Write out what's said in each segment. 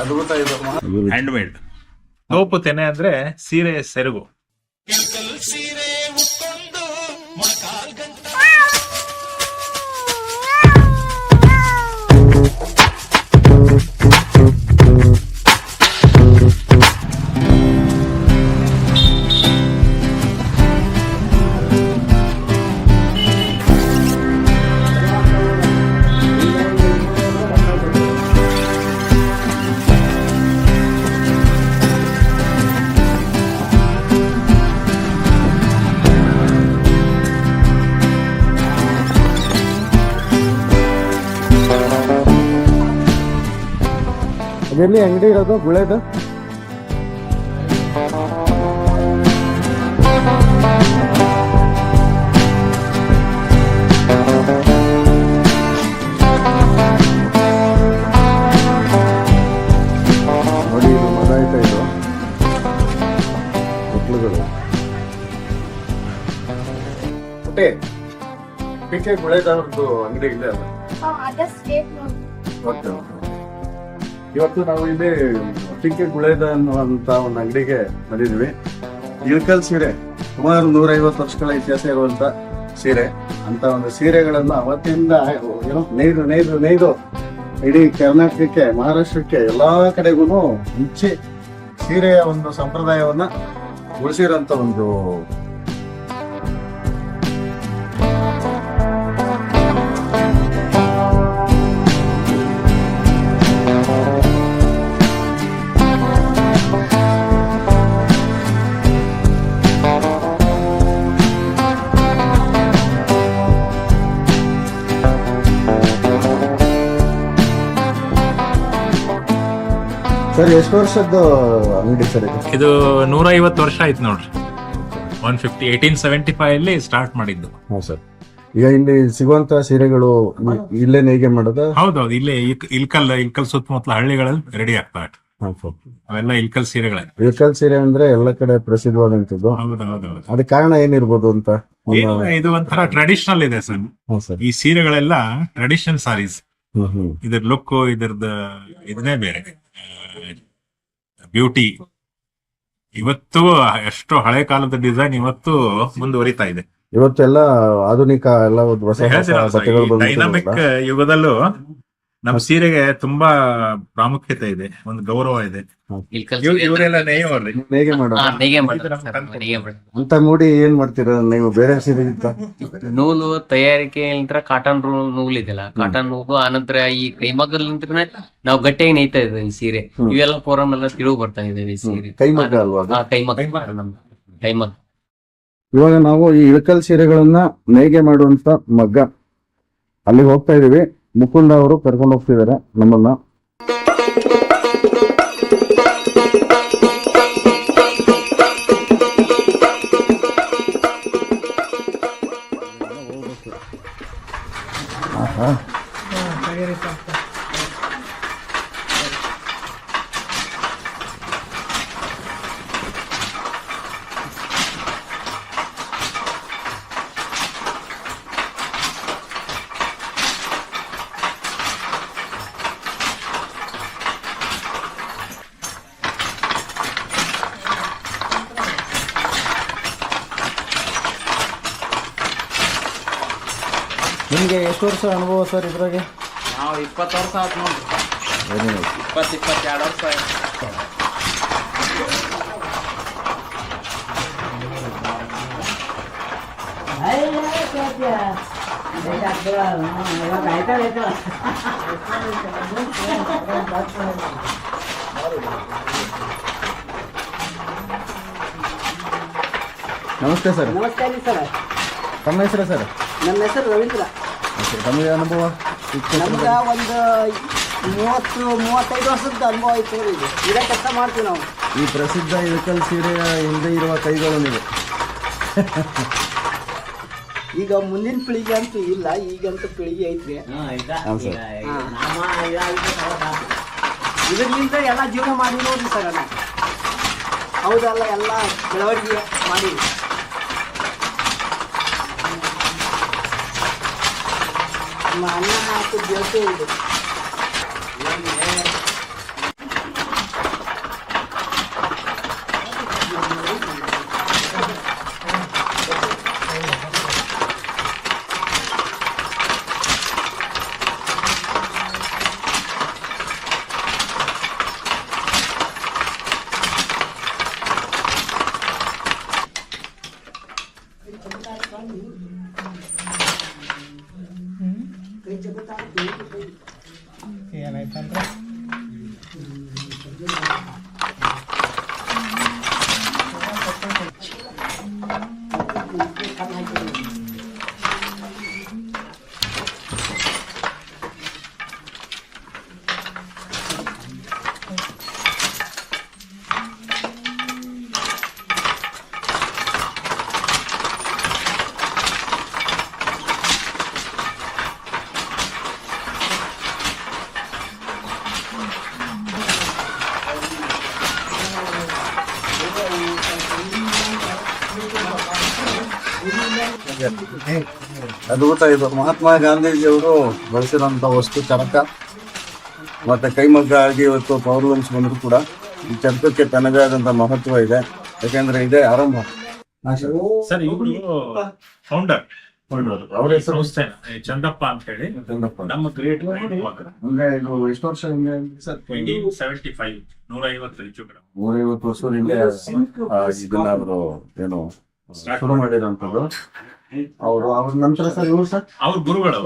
ಅದ್ಭುತ ಇದು. Hand made ತೋಪು ತೆನೆ ಅಂದ್ರೆ ಸೀರೆ ಸೆರಗು. ಅದೆಲ್ಲಿ ಅಂಗಡಿ ಇರೋದು ಗುಳೆದು. ನೋಡಿ ಇದು ಮರ ಆಯ್ತಾ ಇದು. ಪಿ ಕೆ ಗುಳೆದವ್ರದ್ದು ಅಂಗಡಿ ಇದೆ ಅಲ್ಲ? ಅದೇ ಸ್ಟೇಟ್ ನೋಡಿ. Okay okay. ಇವತ್ತು ನಾವು ಇಲ್ಲಿ ಟಿಕೆ ಗುಳೇದ ಅನ್ನುವಂತ ಒಂದು ಅಂಗಡಿಗೆ ಬಂದಿದ್ವಿ ಇಳ್ಕಲ್ ಸೀರೆ, ಸುಮಾರು ನೂರೈವತ್ತು ವರ್ಷಗಳ ಇತಿಹಾಸ ಇರುವಂತ ಸೀರೆ. ಅಂತ ಒಂದು ಸೀರೆಗಳನ್ನ ಅವತ್ತಿಂದ ಏನೋ, ನೇಯ್ದು ನೇಯ್ದು ನೇಯ್ದು ಇಡೀ ಕರ್ನಾಟಕಕ್ಕೆ, ಮಹಾರಾಷ್ಟ್ರಕ್ಕೆ ಎಲ್ಲಾ ಕಡೆಗೂ ಮುಂಚೆ ಸೀರೆಯ ಒಂದು ಸಂಪ್ರದಾಯವನ್ನ ಉಳಿಸಿರೋಂತ ಒಂದು ಸರ್ ಎಷ್ಟು ವರ್ಷದ್ದು ಅಂಗಡಿ ಸರ್ ಇದು? ಇದು ನೂರ ಐವತ್ತು ವರ್ಷ ಆಯ್ತು ನೋಡ್ರಿ. One fifty eighteen seventy five ಅಲ್ಲಿ ಸ್ಟಾರ್ಟ್ ಮಾಡಿದ್ದು. ಹ್ಞೂ ಸರ್. ಈಗ ಇಲ್ಲಿ ಸಿಗುವಂತ ಸೀರೆಗಳು ಇ- ಇಲ್ಲೇ ನೇಯ್ಗೆ ಮಾಡೋದ? ಹೌದೌದು ಇಲ್ಲೇ ಇಲ್ಕ್- ಇಲ್ಕಲ್ ಇಲ್ಕಲ್ ಸುತ್ತಮುತ್ತಲ ಹಳ್ಳಿಗಳಲ್ಲಿ ರೆಡಿ ಆಗ್ತಾ ಅವೆಲ್ಲ ಇಲ್ಕಲ್ ಸೀರೆಗಳೇ. ಇಲ್ಕಲ್ ಸೀರೆ ಅಂದ್ರೆ ಎಲ್ಲ ಕಡೆ ಪ್ರಸಿದ್ಧವಾದಂತದ್ದು ಹೌದು ಹೌದು ಹೌದು ಅದಕ್ಕೆ ಕಾರಣ ಏನಿರ್ಬೋದು ಅಂತ ಇದು ಒಂಥರ ಟ್ರೆಡಿಷನಲ್ ಇದೆ ಸರ್. ಹ್ಞೂ ಸರ್. ಈ ಸೀರೆಗಳೆಲ್ಲ ಟ್ರೆಡಿಷನಲ್ ಸಾರೀಸ್ ಹ್ಮ್ ಹ್ಮ್. ಇದ್ರ ಲುಕ್ ಇದ್ರದ್ದು ಇದನ್ನೇ ಬೇರೆ. ಬ್ಯೂಟಿ. ಇವತ್ತು ಎಷ್ಟು ಹಳೆ ಕಾಲದ ಡಿಸೈನ್ ಇವತ್ತು ಮುಂದುವರಿತಾ ಇದೆ. ಇವತ್ತೆಲ್ಲ ಆಧುನಿಕ ಎಲ್ಲ ಹೊಸ ಡೈನಾಮಿಕ್ ಯುಗದಲ್ಲೂ ನಮ್ಮ ಸೀರೆಗೆ ತುಂಬಾ ಪ್ರಾಮುಖ್ಯತೆ ಇದೆ ಒಂದು ಗೌರವ ಇದೆ. ಇವರೆಲ್ಲ ನೇಯೋರ್ರಿ ನೇಯ್ಗೆ ಮಾಡೋ. ಅಂತ ಮೂಡಿ ಏನ್ ಮಾಡ್ತೀರ? ನೀವು ಬೇರೆ ಸೀರೆ ನೂಲು ತಯಾರಿಕೆ ಕಾಟನ್ ನೂಲ್ ಇದೆಲ್ಲ ಕಾಟನ್ ನೂಲು ಆನಂತರ ಈ ಕೈಮಗ್ಗಲಿಂತ್ರನೇ ನಾವು ಗಟ್ಟಿಯಾಗಿ ನೇಯ್ತಾ ಇದ್ದೇವೆ ಈ ಸೀರೆ. ಇವೆಲ್ಲ ಫೋರಮ್ ಎಲ್ಲ ತಿರುವು ಬರ್ತಾ ಇದ್ದೇವೆ ಈ ಸೀರೆ. ಕೈಮಗ್ಗ ಅಲ್ವಾ ಕೈಮಗ್ಗ. ಕೈಮಗ್ಗ. ಇವಾಗ ನಾವು ಈ ಇಳಕಲ್ ಸೀರೆಗಳನ್ನ ನೇಯ್ಗೆ ಮಾಡುವಂತ ಮಗ್ಗ. ಅಲ್ಲಿ ಹೋಗ್ತಾ ಇದೀವಿ ಮುಕುಂದ ಅವರು ಕರ್ಕೊಂಡು ಹೋಗ್ತಿದ್ದಾರೆ ನಮ್ಮನ್ನ. ಎಷ್ಟು ವರ್ಷ ಅನುಭವ ಸರ್ ಇದ್ರಾಗೆ. ನಾವು ಇಪ್ಪತ್ತು ವರ್ಷ ಆಯ್ತು ನೋಡ್ರಿ. ಇಪ್ಪತ್ತು ಇಪ್ಪತ್ತೆರಡು ವರ್ಷ ಆಯ್ತು. ನಮಸ್ತೆ ಸರ್. ನಮಸ್ಕಾರ ರೀ ಸರ್. ತಮ್ಮ ಹೆಸರು ಸರ್? ನಮ್ಮ ಹೆಸರು ರವೀಂದ್ರ. ತಮಗೆ ಅನುಭವ ನಮ್ಗೆ ಒಂದು ಮೂವತ್ತು ಮೂವತ್ತೈದು ವರ್ಷದ ಅನುಭವ ಐತೆ ಇದು ಇದೇ ಕೆಲಸ ಮಾಡ್ತೀವಿ ನಾವು. ಈ ಪ್ರಸಿದ್ಧ ಇಳಕಲ್ ಸೀರೆಯ ಹಿಂದೆ ಇರುವ ಕೈಗಳು ನೀವು. ಈಗ ಮುಂದಿನ ಪೀಳಿಗೆ ಅಂತೂ ಇಲ್ಲ ಈಗಂತೂ ಪೀಳಿಗೆ ಐತ್ರಿ. ಹಾಂ ಸರ್. ಇದರಿಂದ ಎಲ್ಲ ಜೀವನ ಮಾಡಿ ನೋಡ್ರಿ ಸರ್ ಅಲ್ಲ ಹೌದಲ್ಲ ಎಲ್ಲ ಬೆಳವಣಿಗೆ ಮಾಡಿ ನಮ್ಮ ಅನ್ನ ಹಾಕಿ ಬೆಳೆಸೇ ಇದೆ ಅದ್ಭುತ ಇದು. ಮಹಾತ್ಮ ಗಾಂಧೀಜಿಯವರು ಬಳಸಿರೋಂಥ ವಸ್ತು ಚರಕ ಮತ್ತೆ ಕೈಮಗ್ಗ ಆಗಿ ಇವತ್ತು ಪವರ್ ಲೂಮ್ಸ್ ಬಂದ್ರು ಕೂಡ. ಈ ಚರಕಕ್ಕೆ ತನ್ನದೇ ಆದಂಥ ಮಹತ್ವ ಇದೆ. ಯಾಕಂದ್ರೆ ಇದೇ ಆರಂಭ. ಸರ್. ಸರ್ ಇವರು ಫೌಂಡರ್ ಅವ್ರ ಹೆಸರು ಚಂದಪ್ಪ ಅಂತ ಹೇಳಿ. ಚಂದಪ್ಪ. ನಮ್ಮ ಗ್ರೇಟ್ ಎಷ್ಟು ವರ್ಷ ಹಿಂದೆ ಸರ್? ಸೆವೆಂಟಿ ಫೈವ್ ನೂರ ಐವತ್ತು ಹೆಚ್ಚು ನೂರ ಐವತ್ತು ವರ್ಷದ ಹಿಂದೆ ಇದನ್ನ ಅವರು ಏನು ಶುರು ಮಾಡಿರೋಂಥದ್ದು ಅವರು ಅವ್ರ ನಂತರ ಸರ್ ಇವ್ರು ಸರ್ ಅವ್ರ ಗುರುಗಳು.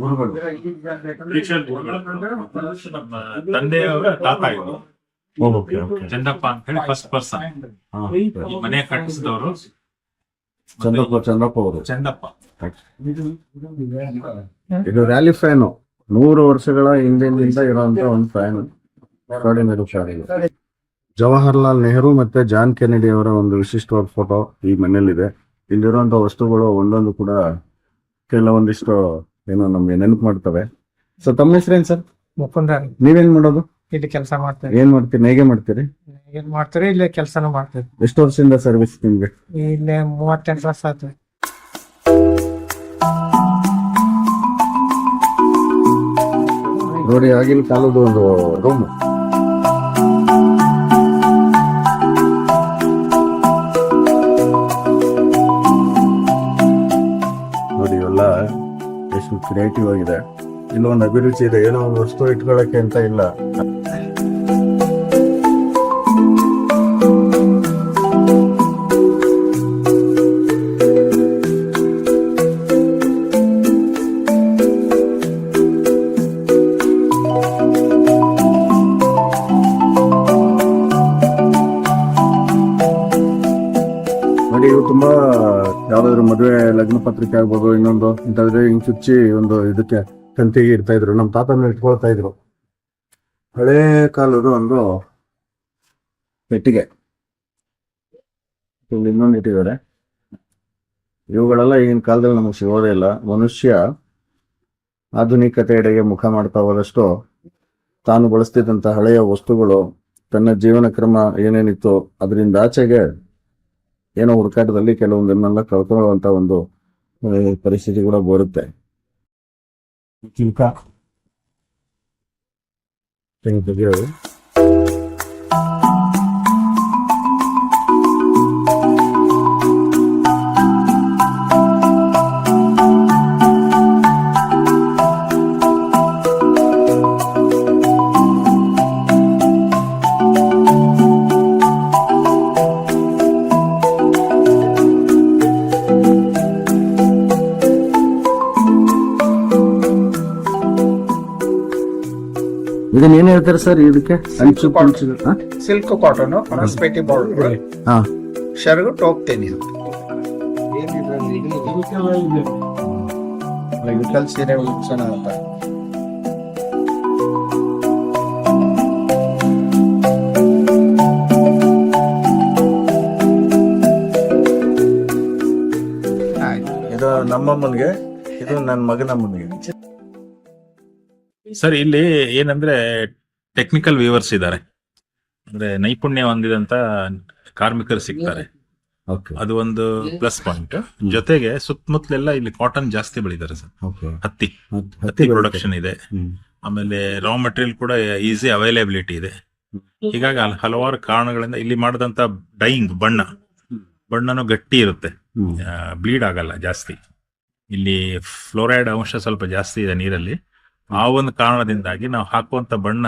ಗುರುಗಳು. ದೀಕ್ಷಾಲ್ ಗುರುಗಳು. ನಮ್ಮ ತಂದೆಯವರ ತಾತ ಇವರು. ಚಂದಪ್ಪ ಅಂತ ಹೇಳಿ ಫಸ್ಟ್ ಪರ್ಸನ್ ಈ ಮನೆ ಕಟ್ಟಿಸಿದವರು ಚಂದಪ್ಪ ಚಂದಪ್ಪ ಅವರು. ಚಂದಪ್ಪ ಇದು ರ್ಯಾಲಿ ಫ್ಯಾನು ನೂರು ವರ್ಷಗಳ ಹಿಂದಿನಿಂದ ಇರುವಂತ ಒಂದು ಫ್ಯಾನ್ ಎಕ್ಸ್ಟ್ರಾಡಿನರಿ ಫ್ಯಾನ್ ಇದು ಜವಾಹರ್ಲಾಲ್ ನೆಹರು ಮತ್ತೆ ಜಾನ್ ಕೆನಡಿ ಅವರ ಒಂದು ವಿಶಿಷ್ಟವಾದ ಫೋಟೋ ಈ ಮನೆಯಲ್ಲಿದೆ. ಇಲ್ಲಿರುವಂತ ವಸ್ತುಗಳು ಒಂದೊಂದು ಕೂಡ ಕೆಲವೊಂದಿಷ್ಟು ಏನೋ ನಮ್ಗೆ ನೆನಪು ಮಾಡ್ತವೆ. ಸೊ ತಮ್ಮ ಹೆಸರೇನ್ ಸರ್ ಮುಕುಂದ ನೀವೇನ್ ಮಾಡೋದು? ಇಲ್ಲಿ ಕೆಲಸ ಮಾಡ್ತೀರಿ ಏನ್ ಮಾಡ್ತೀರಿ? ಹೇಗೆ ಮಾಡ್ತೀರಿ? ಏನ್ ಮಾಡ್ತೀರಿ? ಇಲ್ಲೇ ಕೆಲಸನೂ ಮಾಡ್ತೀರಿ ಎಷ್ಟು ವರ್ಷದಿಂದ ಸರ್ವಿಸ್ ನಿಮ್ಗೆ? ಇಲ್ಲೇ ಮೂವತ್ತೆಂಟು ವರ್ಷ ಆಯ್ತು. ನೋಡಿ ಆಗಿನ ಕಾಲದ ಒಂದು ರೂಮ್ ಕ್ರಿಯೇಟಿವ್ ಆಗಿದೆ. ಇಲ್ಲೊಂದು ಅಭಿರುಚಿ ಇದೆ. ಏನೋ ಒಂದು ವಸ್ತು ಇಟ್ಕೊಳ್ಳಕ್ಕೆ ಅಂತ ಇಲ್ಲ. ತುಂಬಾ ಯಾವ್ದಾದ್ರು ಮದುವೆ, ಲಗ್ನ ಪತ್ರಿಕೆ ಆಗ್ಬೋದು, ಇನ್ನೊಂದು ಇಂಥದ್ರೆ ಹಿಂಗ್ ಚುಚ್ಚಿ ಒಂದು ಇದಕ್ಕೆ ತಂತಿಗೆ ಇಡ್ತಾ ಇದ್ರು. ನಮ್ಮ ತಾತನ ಇಟ್ಕೊಳ್ತಾ ಇದ್ರು. ಹಳೆ ಕಾಲದ ಒಂದು ಪೆಟ್ಟಿಗೆ ಇಲ್ಲಿ ಇನ್ನೊಂದು ಇಟ್ಟಿದ್ದಾರೆ ಇವುಗಳೆಲ್ಲ ಈಗಿನ ಕಾಲದಲ್ಲಿ ನಮಗೆ ಸಿಗೋದೇ ಇಲ್ಲ. ಮನುಷ್ಯ ಆಧುನಿಕತೆಯೆಡೆಗೆ ಮುಖ ಮಾಡ್ತಾ ಹೋದಷ್ಟು ತಾನು ಬಳಸ್ತಿದ್ದಂತ ಹಳೆಯ ವಸ್ತುಗಳು ತನ್ನ ಜೀವನ ಕ್ರಮ ಏನೇನಿತ್ತು ಅದರಿಂದ ಆಚೆಗೆ ಏನೋ ಹುಡುಕಾಟದಲ್ಲಿ ಕೆಲವೊಂದನ್ನೆಲ್ಲ ಕಳ್ಕೊಳ್ಳುವಂತ ಒಂದು ಪರಿಸ್ಥಿತಿ ಕೂಡ ಬರುತ್ತೆ. ಚಿಲ್ಕ. ಇದನ್ನ ಏನ್ ಹೇಳ್ತಾರೆ ಸರ್ ಇದಕ್ಕೆ? ಅಂಚು ಪಂಚು? ಸಿಲ್ಕ್ ಕಾಟನ್ ಹೊಸಪೇಟೆ ಬಾರ್ಡರ್ ಹಾ. ಶರ್ಗು ಟಾಪ್ ಇದು. ಇಳಕಲ್ ಸೀರೆ ಉತ್ಸವ ಅಂತ ಆಯ್ತು. ಇದು ನಮ್ಮಮ್ಮನಿಗೆ ಇದು ನನ್ನ ಮಗನಮ್ಮನಿಗೆ. ಸರ್ ಇಲ್ಲಿ ಏನಂದ್ರೆ ಟೆಕ್ನಿಕಲ್ ವ್ಯೂವರ್ಸ್ ಇದ್ದಾರೆ. ಅಂದ್ರೆ ನೈಪುಣ್ಯ ಹೊಂದಿದಂತ ಕಾರ್ಮಿಕರು ಸಿಗ್ತಾರೆ. ಅದು ಒಂದು ಪ್ಲಸ್ ಪಾಯಿಂಟ್ ಜೊತೆಗೆ ಸುತ್ತಮುತ್ತಲೆಲ್ಲ ಇಲ್ಲಿ ಕಾಟನ್ ಜಾಸ್ತಿ ಬೆಳಿತಾರೆ ಸರ್. ಹತ್ತಿ. ಹತ್ತಿ ಪ್ರೊಡಕ್ಷನ್ ಇದೆ. ಆಮೇಲೆ ರಾ ಮೆಟೀರಿಯಲ್ ಕೂಡ ಈಸಿ ಅವೈಲೇಬಿಲಿಟಿ ಇದೆ. ಹೀಗಾಗಿ ಹಲ್- ಹಲವಾರು ಕಾರಣಗಳಿಂದ ಇಲ್ಲಿ ಮಾಡಿದಂತ ಡೈಯಿಂಗ್ ಬಣ್ಣ. ಬಣ್ಣನು ಗಟ್ಟಿ ಇರುತ್ತೆ. ಬ್ಲೀಡ್ ಆಗಲ್ಲ ಜಾಸ್ತಿ. ಇಲ್ಲಿ ಫ್ಲೋರೈಡ್ ಅಂಶ ಸ್ವಲ್ಪ ಜಾಸ್ತಿ ಇದೆ ನೀರಲ್ಲಿ. ಆ ಒಂದು ಕಾರಣದಿಂದಾಗಿ ನಾವು ಹಾಕುವಂತ ಬಣ್ಣ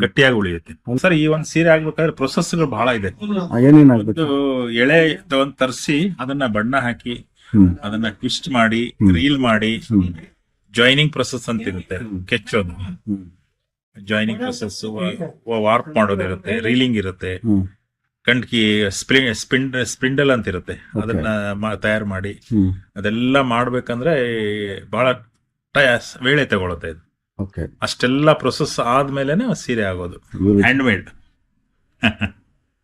ಗಟ್ಟಿಯಾಗಿ ಉಳಿಯುತ್ತೆ. ಸರ್ ಈ ಒಂದು ಸೀರೆ ಆಗ್ಬೇಕಾದ್ರೆ ಪ್ರೊಸೆಸ್ಗಳು ಬಹಳ ಇದೆ. ಎಳೆ ಒಂದು ಎಳೆ ತಗೊಂಡ್ ತರಿಸಿ ಅದನ್ನ ಬಣ್ಣ ಹಾಕಿ ಅದನ್ನ ಟ್ವಿಸ್ಟ್ ಮಾಡಿ ರೀಲ್ ಮಾಡಿ ಜಾಯ್ನಿಂಗ್ ಪ್ರೊಸೆಸ್ ಅಂತ ಇರುತ್ತೆ ಕೆಚ್ಚೋದು. ಜಾಯ್ನಿಂಗ್ ಪ್ರೊಸೆಸ್ ವಾರ್ಪ್ ಮಾಡೋದಿರುತ್ತೆ ರೀಲಿಂಗ್ ಇರುತ್ತೆ. ಕಂಟ್ಕಿ ಕಂಡ್ಕಿ ಸ್ಪಿಂಡ್ ಸ್ಪಿಂಡಲ್ ಅಂತ ಇರುತ್ತೆ. ಅದನ್ನ ತಯಾರು ಮಾಡಿ. ಅದೆಲ್ಲ ಮಾಡ್ಬೇಕಂದ್ರೆ ಬಹಳ ವೇಳೆ ತಗೊಳುತ್ತೆ ಇದು. ಅಷ್ಟೆಲ್ಲ ಪ್ರೊಸೆಸ್ ಆದ್ಮೇಲೆ ಸೀರೆ ಆಗೋದು. Hand made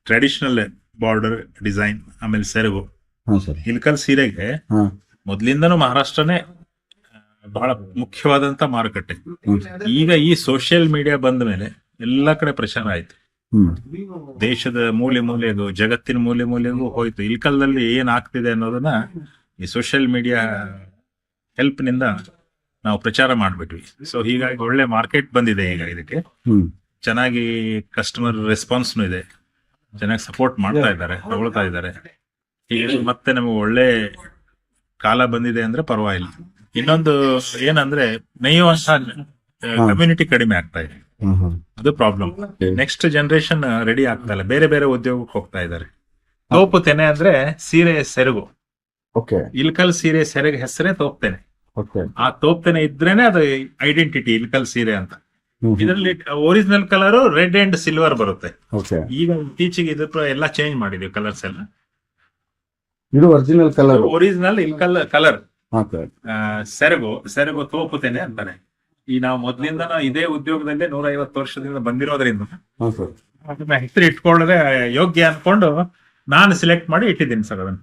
traditional border design ಆಮೇಲೆ ಸೆರಗು. ಇಲ್ಕಲ್ ಸೀರೆಗೆ ಮೊದ್ಲಿಂದನೂ ಮಹಾರಾಷ್ಟ್ರನೇ ಬಹಳ ಮುಖ್ಯವಾದಂತ ಮಾರುಕಟ್ಟೆ. ಈಗ ಈ ಸೋಷಿಯಲ್ ಮೀಡಿಯಾ ಬಂದ ಮೇಲೆ ಎಲ್ಲಾ ಕಡೆ ಪ್ರಚಾರ ಆಯ್ತು. ದೇಶದ ಮೂಲೆ ಮೂಲೆಗೂ ಜಗತ್ತಿನ ಮೂಲೆ ಮೂಲೆಗೂ ಹೋಯ್ತು. ಇಲ್ಕಲ್ದಲ್ಲಿ ಏನ್ ಆಗ್ತಿದೆ ಅನ್ನೋದನ್ನ ಈ ಸೋಷಿಯಲ್ ಮೀಡಿಯಾ ಹೆಲ್ಪ್ನಿಂದ ನಾವು ಪ್ರಚಾರ ಮಾಡ್ಬಿಟ್ವಿ. ಸೊ ಹೀಗಾಗಿ ಒಳ್ಳೆ ಮಾರ್ಕೆಟ್ ಬಂದಿದೆ ಈಗ ಇದಕ್ಕೆ. ಚೆನ್ನಾಗಿ ಕಸ್ಟಮರ್ ರೆಸ್ಪಾನ್ಸ್ನು ಇದೆ. ಚೆನ್ನಾಗಿ ಸಪೋರ್ಟ್ ಮಾಡ್ತಾ ಇದ್ದಾರೆ ತಗೊಳ್ತಾ ಇದ್ದಾರೆ. ಹೀಗೆ ಮತ್ತೆ ನಮಗೆ ಒಳ್ಳೆ ಕಾಲ ಬಂದಿದೆ ಅಂದ್ರೆ ಪರವಾಗಿಲ್ಲ. ಇನ್ನೊಂದು ಏನಂದ್ರೆ ನೇಯುವಂತ ಕಮ್ಯುನಿಟಿ ಕಡಿಮೆ ಆಗ್ತಾ ಇದೆ. ಅದು ಪ್ರಾಬ್ಲಮ್ ನೆಕ್ಸ್ಟ್ ಜನರೇಷನ್ ರೆಡಿ ಆಗ್ತಾ ಇಲ್ಲ. ಬೇರೆ ಬೇರೆ ಉದ್ಯೋಗಕ್ಕೆ ಹೋಗ್ತಾ ಇದ್ದಾರೆ. ತೋಪು ತೆನೆ ಅಂದ್ರೆ ಸೀರೆ ಸೆರಗು. ಇಲ್ಕಲ್ ಸೀರೆ ಸೆರಗು ಹೆಸರೇ ತೋಪ್ತೇನೆ. ಆ ತೋಪ್ತೇನೆ ಇದ್ರೇನೆ ಅದು ಐಡೆಂಟಿಟಿ ಇಲ್ಕಲ್ ಸೀರೆ ಅಂತ. ಇದರಲ್ಲಿ original colour red and silver ಬರುತ್ತೆ. ಈಗ ಇತ್ತೀಚೆಗೆ ಇದ್ರ ಎಲ್ಲ ಚೇಂಜ್ ಮಾಡಿದೀವಿ ಕಲರ್ಸ್ ಎಲ್ಲ. ಇದು original colour original Ilkal colour ಸೆರಗು ಸೆರಗು ತೋಪುತ್ತೇನೆ ಅಂತಾನೆ. ಈ ನಾವು ಮೊದ್ಲಿಂದ ಇದೇ ಉದ್ಯೋಗದಲ್ಲಿ ನೂರ ಐವತ್ತು ವರ್ಷದಿಂದ ಬಂದಿರೋದ್ರಿಂದ ಅದನ್ನ ಹೆಸರು ಇಟ್ಕೊಳ್ಳದೆ ಯೋಗ್ಯ ಅನ್ಕೊಂಡು ನಾನು ಸೆಲೆಕ್ಟ್ ಮಾಡಿ ಇಟ್ಟಿದ್ದೀನಿ ಸರ್ ಅದನ್ನ.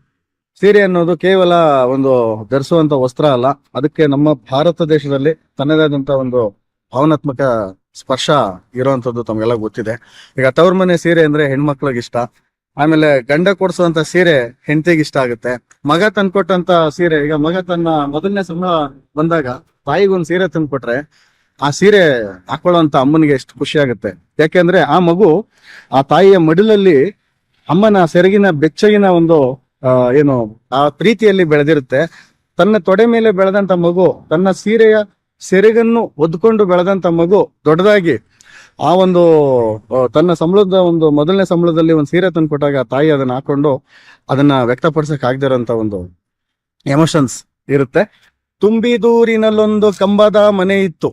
ಸೀರೆ ಅನ್ನೋದು ಕೇವಲ ಒಂದು ಧರಿಸುವಂತ ವಸ್ತ್ರ ಅಲ್ಲ. ಅದಕ್ಕೆ ನಮ್ಮ ಭಾರತ ದೇಶದಲ್ಲಿ ತನ್ನದೇ ಆದಂತ ಒಂದು ಭಾವನಾತ್ಮಕ ಸ್ಪರ್ಶ ಇರುವಂತದ್ದು ತಮಗೆಲ್ಲ ಗೊತ್ತಿದೆ. ಈಗ ತವ್ರ ಮನೆ ಸೀರೆ ಅಂದ್ರೆ ಹೆಣ್ಮಕ್ಳಿಗೆ ಇಷ್ಟ. ಆಮೇಲೆ ಗಂಡ ಕೊಡ್ಸುವಂತ ಸೀರೆ ಹೆಂಡತಿಗೆ ಇಷ್ಟ ಆಗುತ್ತೆ. ಮಗ ತಂದ್ಕೊಟ್ಟಂತ ಸೀರೆ, ಈಗ ಮಗ ತನ್ನ ಮೊದಲನೇ ಸಂಬಳ ಬಂದಾಗ ತಾಯಿಗೊಂದು ಸೀರೆ ತಂದ್ಕೊಟ್ರೆ ಆ ಸೀರೆ ಹಾಕೊಳ್ಳುವಂತ ಅಮ್ಮನಿಗೆ ಎಷ್ಟು ಖುಷಿ ಆಗುತ್ತೆ. ಯಾಕೆಂದ್ರೆ ಆ ಮಗು ಆ ತಾಯಿಯ ಮಡಿಲಲ್ಲಿ ಅಮ್ಮನ ಸೆರಗಿನ ಬೆಚ್ಚಗಿನ ಒಂದು ಏನು, ಆ ಪ್ರೀತಿಯಲ್ಲಿ ಬೆಳೆದಿರುತ್ತೆ. ತನ್ನ ತೊಡೆ ಮೇಲೆ ಬೆಳೆದಂತ ಮಗು, ತನ್ನ ಸೀರೆಯ ಸೆರೆಗನ್ನು ಒದ್ಕೊಂಡು ಬೆಳೆದಂತ ಮಗು ದೊಡ್ಡದಾಗಿ ಆ ಒಂದು ತನ್ನ ಸಂಬಳದ ಒಂದು, ಮೊದಲನೇ ಸಂಬಳದಲ್ಲಿ ಒಂದು ಸೀರೆ ತಂದು ಕೊಟ್ಟಾಗ ಆ ತಾಯಿ ಅದನ್ನ ಹಾಕೊಂಡು ಅದನ್ನ ವ್ಯಕ್ತಪಡಿಸಕ್ ಆಗದಿರೋಂತ ಒಂದು ಎಮೋಷನ್ಸ್ ಇರುತ್ತೆ. ತುಂಬಿದೂರಿನಲ್ಲೊಂದು ಕಂಬದ ಮನೆ ಇತ್ತು.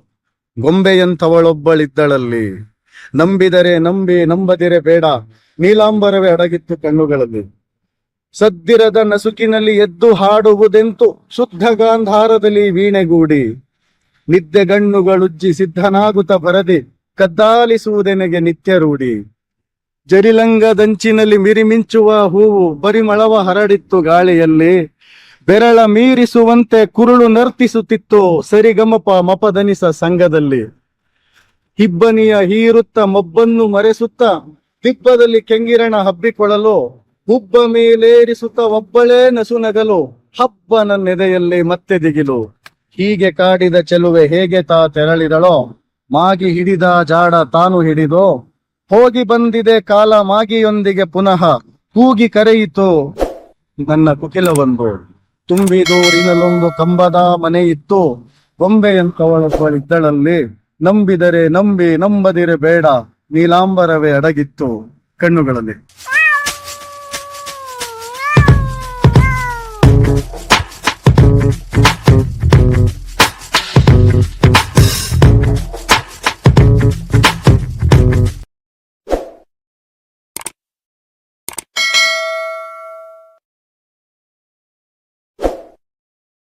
ಗೊಂಬೆಯಂತವಳೊಬ್ಬಳಿದ್ದಳಲ್ಲಿ ನಂಬಿದರೆ ನಂಬಿ, ನಂಬದಿರೆ ಬೇಡ. ನೀಲಾಂಬರವೇ ಅಡಗಿತ್ತು ಕಣ್ಣುಗಳಲ್ಲಿ. ಸದ್ದಿರದ ನಸುಕಿನಲ್ಲಿ ಎದ್ದು ಹಾಡುವುದೆಂತು? ಶುದ್ಧ ಗಾಂಧಾರದಲ್ಲಿ ವೀಣೆಗೂಡಿ. ನಿದ್ದೆಗಣ್ಣುಗಳುಜ್ಜಿ ಸಿದ್ಧನಾಗುತ್ತ ಬರದೆ ಕದ್ದಾಲಿಸುವುದೆನೆಗೆ ನಿತ್ಯ ರೂಢಿ. ಜರಿಲಂಗದಂಚಿನಲ್ಲಿ ಮಿರಿಮಿಂಚುವ ಹೂವು ಪರಿಮಳವ ಹರಡಿತ್ತು ಗಾಳಿಯಲ್ಲಿ. ಬೆರಳ ಮೀರಿಸುವಂತೆ ಕುರುಳು ನರ್ತಿಸುತ್ತಿತ್ತು ಸರಿಗಮಪ ಮಪದನಿಸ ಸಂಘದಲ್ಲಿ. ಹಿಬ್ಬನಿಯ ಹೀರುತ್ತ ಮೊಬ್ಬನ್ನು ಮರೆಸುತ್ತ ದಿಬ್ಬದಲ್ಲಿ ಕೆಂಗಿರಣ ಹಬ್ಬಿಕೊಳ್ಳಲು? ಹುಬ್ಬ ಮೇಲೇರಿಸುತ್ತ ಒಬ್ಬಳೇ ನಸುನಗಲು ಹಬ್ಬ ನನ್ನೆದೆಯಲ್ಲಿ ಮತ್ತೆ ದಿಗಿಲು. ಹೀಗೆ ಕಾಡಿದ ಚೆಲುವೆ ಹೇಗೆ ತಾ ತೆರಳಿದಳೋ, ಮಾಗಿ ಹಿಡಿದ ಜಾಡ ತಾನು ಹಿಡಿದೋ. ಹೋಗಿ ಬಂದಿದೆ ಕಾಲ ಮಾಗಿಯೊಂದಿಗೆ ಪುನಃ, ಕೂಗಿ ಕರೆಯಿತು ನನ್ನ ಕುಕಿಲವೊಂದು. ತುಂಬಿದೂರಿನಲ್ಲೊಂದು ಕಂಬದ ಮನೆ ಇತ್ತು ಗೊಂಬೆಯಂತವಳಿದ್ದಳಲ್ಲಿ ನಂಬಿದರೆ ನಂಬಿ, ನಂಬದಿರೆ ಬೇಡ, ನೀಲಾಂಬರವೇ ಅಡಗಿತ್ತು ಕಣ್ಣುಗಳಲ್ಲಿ.